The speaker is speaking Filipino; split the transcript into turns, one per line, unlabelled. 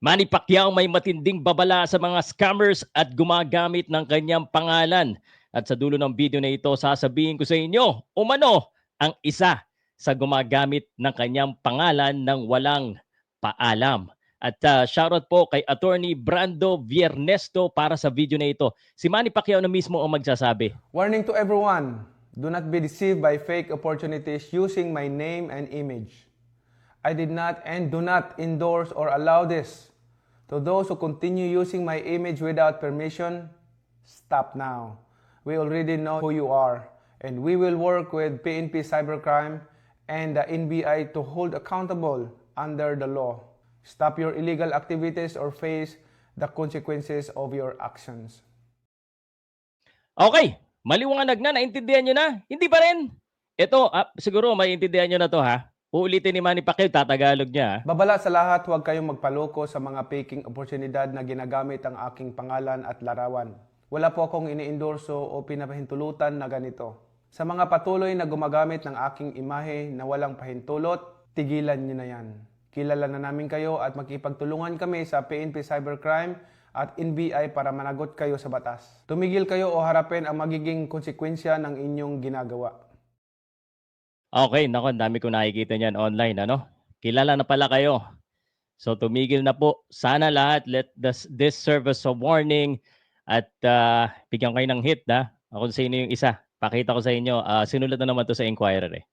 Manny Pacquiao may matinding babala sa mga scammers at gumagamit ng kanyang pangalan. At sa dulo ng video na ito, sasabihin ko sa inyo, umano ang isa sa gumagamit ng kanyang pangalan ng walang paalam. At uh, shoutout po kay Attorney Brando Viernesto para sa video na ito. Si Manny Pacquiao na mismo ang magsasabi.
Warning to everyone do not be deceived by fake opportunities using my name and image. I did not and do not endorse or allow this. To those who continue using my image without permission, stop now. We already know who you are, and we will work with PNP Cybercrime and the NBI to hold accountable under the law. Stop your illegal activities or face the consequences of your actions.
Okay, maliwanag na, naintindihan nyo na? Hindi pa rin. Ito, ah, siguro maintindihan nyo na to ha. Uulitin ni Manny Pacquiao, tatagalog niya. ah.
Babala sa lahat, huwag kayong magpaloko sa mga faking oportunidad na ginagamit ang aking pangalan at larawan. Wala po akong iniendorso o pinapahintulutan na ganito. Sa mga patuloy na gumagamit ng aking imahe na walang pahintulot, tigilan nyo na yan. Kilala na namin kayo at makipagtulungan kami sa PNP Cybercrime at NBI para managot kayo sa batas. Tumigil kayo o harapin ang magiging konsekwensya ng inyong ginagawa.
Okay, nako, ang dami ko nakikita niyan online, ano? Kilala na pala kayo. So tumigil na po. Sana lahat let this, this serve as a warning at ah, bigyan kayo ng hit, na. Ako sa inyo yung isa. Pakita ko sa inyo, ah, sinulat na naman to sa Inquirer eh.